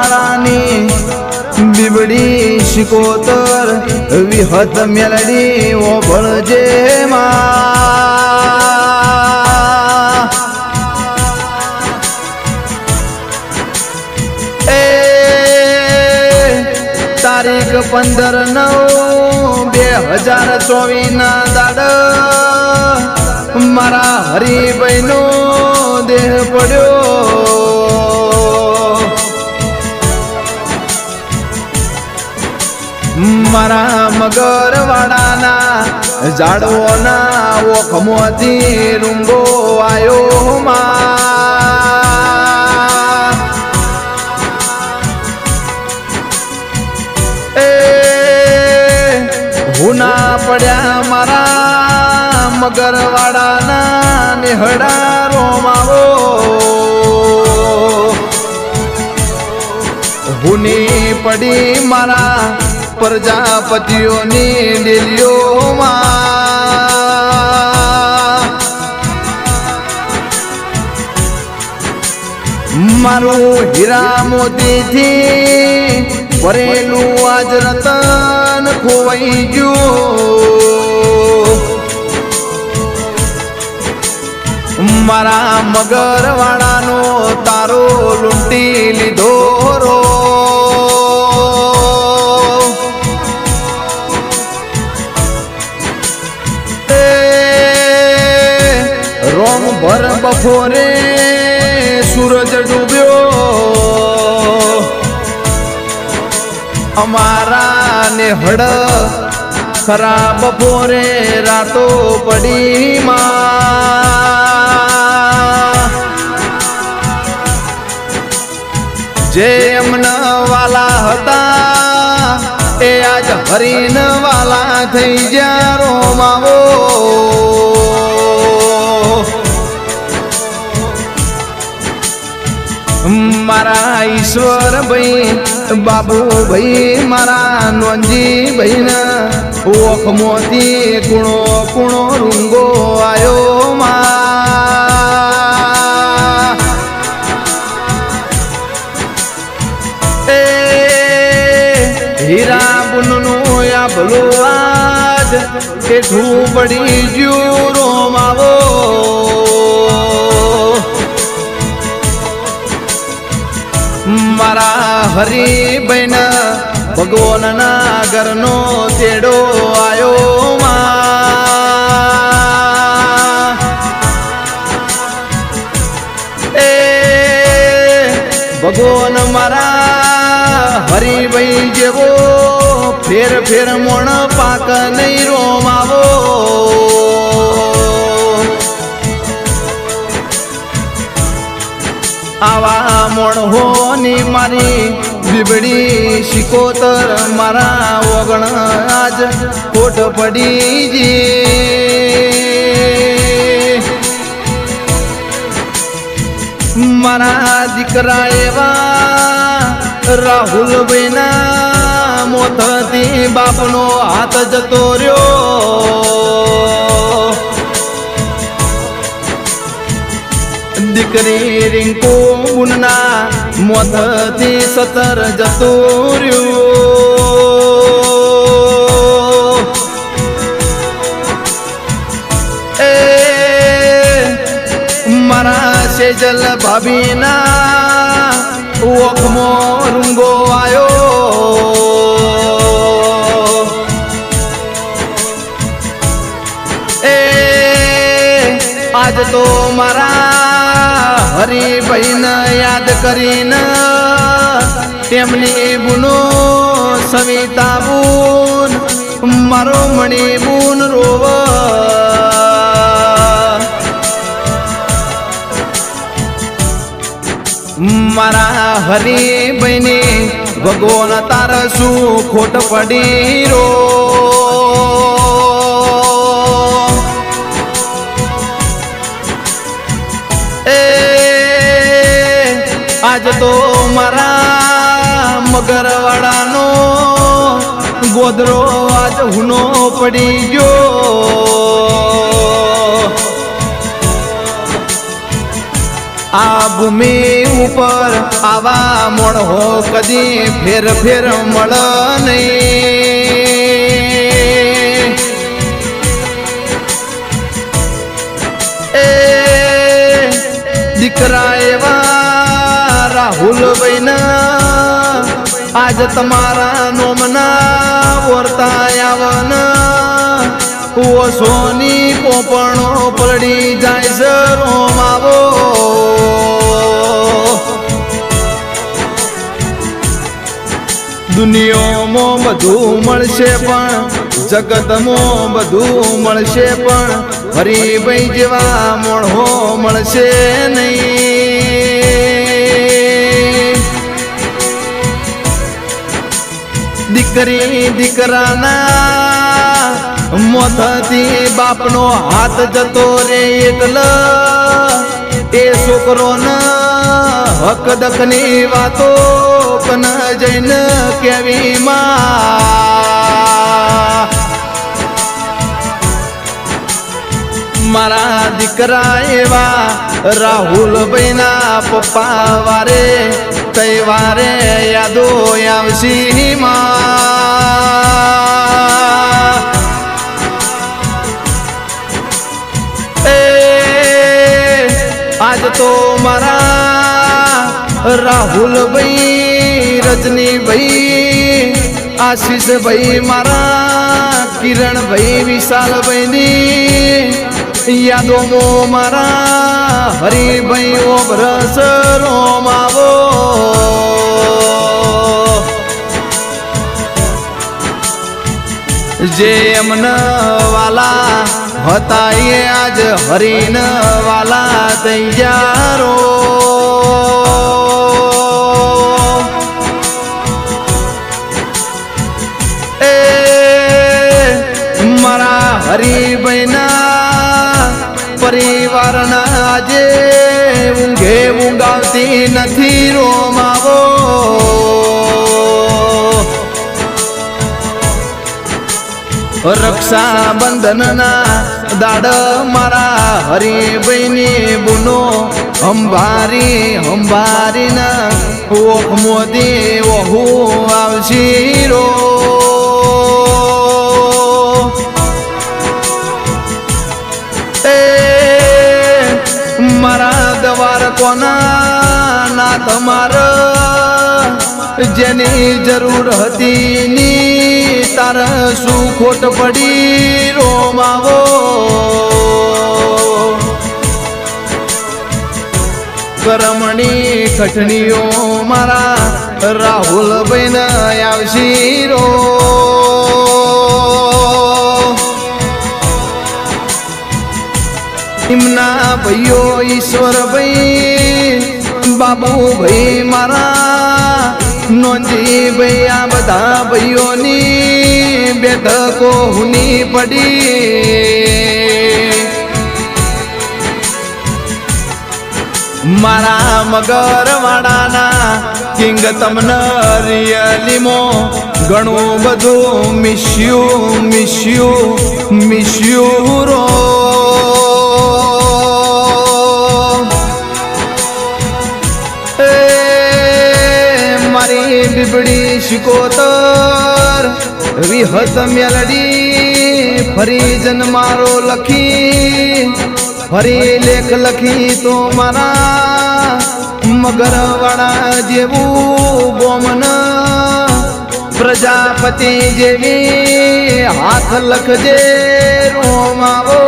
વાળાની બીબડી શિકોતર, વિહત મેલડી ઓભળજે એ તારીખ પંદર નવ બે હજાર ચોવીસ ના દાડ મારા હરિભાઈ નો દેહ પડ્યો. મારા મગર વાળાના ઝાડવોના ઓખમોથી રૂંગો આવ્યો માં. એ હુના પડ્યા મારા મગરવાડાના નિહડા રોમાવો હુની પડી મારા પ્રજાપતિઓની લીલીઓમાં મારું હીરા મોતીથી ભરેલું આજ રતન ખોવાઈ ગયું. મારા મગરવાળાનો તારો લૂંટી લીધો ને હડ ખરાબ બપોરે રાતો પડી માં. જે એમના વાલા હતા, એ આજ હરીન વાલા થઈ ગયા રોમાવો. મારા ઈશ્વર ભાઈ બાબુ ભાઈ મારા નોંજી ભાઈના ઓખ મોતી કુણો કુણો રૂંગો આયો મા. એ હીરા બુનનું આ ભલો આજ કેઠું પડી ગયું મારા હરિબેન ભગવાનના ઘરનો તેડો આવ્યો એ ભગવાન મારા હરિભાઈ જેવો ફેર ફેર મોણ પાક નહીં રોમાવો. આવા મોણહોની મારી બીબડી શિકોતર મારા ઓગણ આજ ખોટ પડી જી. મારા દીકરા એવા રાહુલ ભાઈના મોતથી બાપનો હાથ જતો રહ્યો. દીકરી રિંકુ મુન્ના મોતથી સતર જતું રહ્યું એ મારા સેજલ ભાભીના ઓખમો રૂંગો આવ્યો એ આજ તો મારા હરિભાઈને યાદ કરીને તેમની બુનો સવિતા બુન મારો મણી બુન રોવ. મારા હરિભાઈને ભગવાન તાર શું ખોટ પડી રો મગરવાડાનો ગોદરો આજ હુનો પડી ગયો. આ ભૂમિ ઉપર આવા મોણહો કદી ફેર ફેર મળ નહીં. દીકરા એવા રાહુલ આજ તમારા નોમના વર્તા આવના સોની પોપણો પલડી જાય છે રોમ આવો દુનિયામાં બધું મળશે પણ, જગતમાં બધું મળશે પણ, હરિભાઈ જેવા મોણહો મળશે નહીં. દીકરી દીકરાના મોથથી બાપનો હાથ જતો રે એટલે એ છોકરોને હક દકની વાતો કન જઈને કેવી માં મારા દીકરા એવા રાહુલ ભાઈના પપ્પા વારે તહેવારે યાદો આવશી આજ તો મારા રાહુલ ભાઈ રજની ભાઈ આશીષ ભાઈ મારા કિરણ ભાઈ વિશાલ ભાઈની યાદોમો મારા હરિભાઈ ઓ બ્રસ રોમાવો જે એમન વાલા હતા એ આજ હરિન વાલા તૈયારો. પરિવારના આજે ઊંઘે ઊંઘાવતી નથી રોમાવો. રક્ષા બંધનના દાડ મારા હરિભાઈની બુનો, અંબારી, અંબારીના ઓખ મોદી ઓહું આવશી. જરૂર હતી ની તાર શું ખોટ પડી રોમાવો. કરમણી કઠણીઓ મારા રાહુલ બહેન આવશી રો. એમના ભાઈઓ ઈશ્વર ભાઈ બાબુ ભાઈ મારા નોંધી આ બધા ભાઈઓની બેઠકો હુની પડી. મારા મગરવાડાના કિંગ તમને રિયલીમો ઘણું બધું miss you miss you miss you row બીબડી શિકોતર, વિહત મેલડી, ફરી જન મારો લખી, ફરી લેખ લખી તો મારા મગરવાળા જેવું બોમન પ્રજાપતિ જેવી હાથ લખજે રોમાવો.